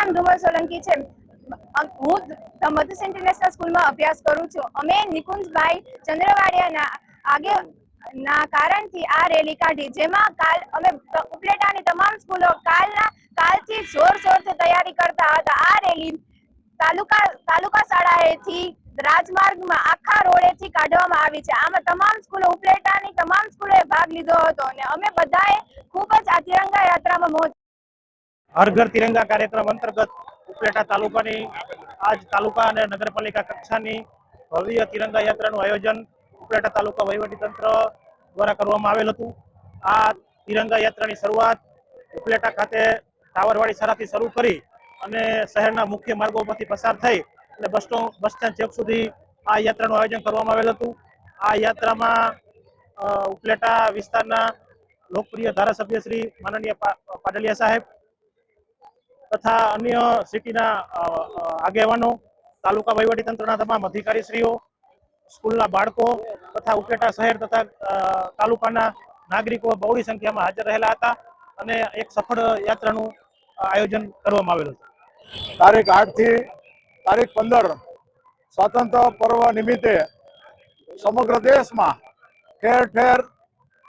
નામ ધુમલ સોલંકી છે. હું મધુસ ઇન્ટરનેશનલ સ્કૂલમાં અભ્યાસ કરું છું. અમે નિકુંજભાઈ ચંદ્રવાડિયાના આગે, ના કારણથી આ રેલી કાઢી, જેમાં કાલ અમે ઉપલેટાની તમામ સ્કૂલો કાલના, કાલથી જોર જોરથી તૈયારી કરતા હતા. આ રેલી તાલુકા તાલુકા શાળાએથી રાજમાર્ગમાં આખા રોડેથી કાઢવામાં આવી છે. આમાં તમામ સ્કૂલો, ઉપલેટાની તમામ સ્કૂલોએ ભાગ લીધો હતો અને અમે બધાએ ખૂબ જ આ તિરંગા યાત્રામાં હર ઘર તિરંગા કાર્યક્રમ અંતર્ગત ઉપલેટા તાલુકાની, આજ તાલુકા અને નગરપાલિકા કક્ષાની ભવ્ય તિરંગા યાત્રાનું આયોજન ઉપલેટા તાલુકા વહીવટીતંત્ર દ્વારા કરવામાં આવેલ હતું. આ તિરંગા યાત્રાની શરૂઆત ઉપલેટા ખાતે ટાવરવાડી શાળાથી શરૂ કરી અને શહેરના મુખ્ય માર્ગો પરથી પસાર થઈ અને બસ બસ સ્ટેન્ડ ચેક સુધી આ યાત્રાનું આયોજન કરવામાં આવેલ હતું. આ યાત્રામાં ઉપલેટા વિસ્તારના લોકપ્રિય ધારાસભ્ય શ્રી માનનીય પા- પાટલિયા સાહેબ તથા અન્ય સિટીના આગેવાનો, તાલુકા વહીવટીતંત્રના તમામ અધિકારીશ્રીઓ, સ્કૂલના બાળકો તથા ઉકેટા શહેર તથા તાલુકાના નાગરિકો બહોળી સંખ્યામાં હાજર રહેલા હતા અને એક સફળ યાત્રાનું આયોજન કરવામાં આવેલું હતું. તારીખ આઠથી તારીખ પંદર સ્વાતંત્ર્ય પર્વ નિમિત્તે સમગ્ર દેશમાં ઠેર ઠેર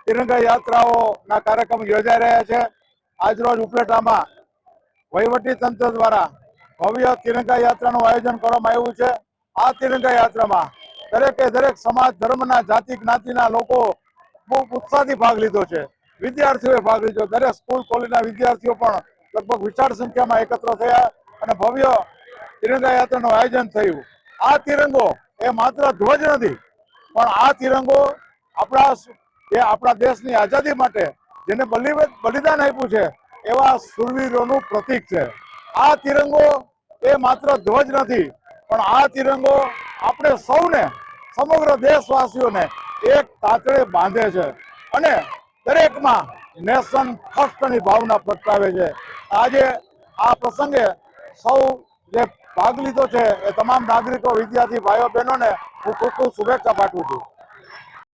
તિરંગા યાત્રાઓના કાર્યક્રમ યોજાઈ રહ્યા છે. આજરોજ ઉપલેટામાં તંત્ર દ્વારા ભવ્ય તિરંગા યાત્રાનું આયોજન કરવામાં આવ્યું છે. આ તિરંગા યાત્રામાં દરેકે દરેક સમાજ, ધર્મના, જાતિ, જ્ઞાતિના લોકો બહુ ઉત્સાહથી ભાગ લીધો છે. વિદ્યાર્થીઓએ ભાગ લીધો. દરેક સ્કૂલ, કોલેજના વિદ્યાર્થીઓ પણ લગભગ વિશાળ સંખ્યામાં એકત્ર થયા અને ભવ્ય તિરંગા યાત્રાનું આયોજન થયું. આ તિરંગો એ માત્ર ધ્વજ નથી, પણ આ તિરંગો આપણા એ આપણા દેશની આઝાદી માટે જેને બલિ- બલિદાન આપ્યું છે એવા સુરવીરોનું પ્રતીક છે. આ તિરંગો એ માત્ર ધ્વજ નથી, પણ આ તિરંગો આપણે સૌને, સમગ્ર દેશવાસીઓને એક તાતડે બાંધે છે અને દરેકમાં નેશન ફર્સ્ટની ભાવના પ્રગટાવે છે. આજે આ પ્રસંગે સૌ જે ભાગ લીધો છે એ તમામ નાગરિકો, વિદ્યાર્થી, ભાઈઓ, બહેનોને હું ખૂબ ખૂબ શુભેચ્છા પાઠવું છું.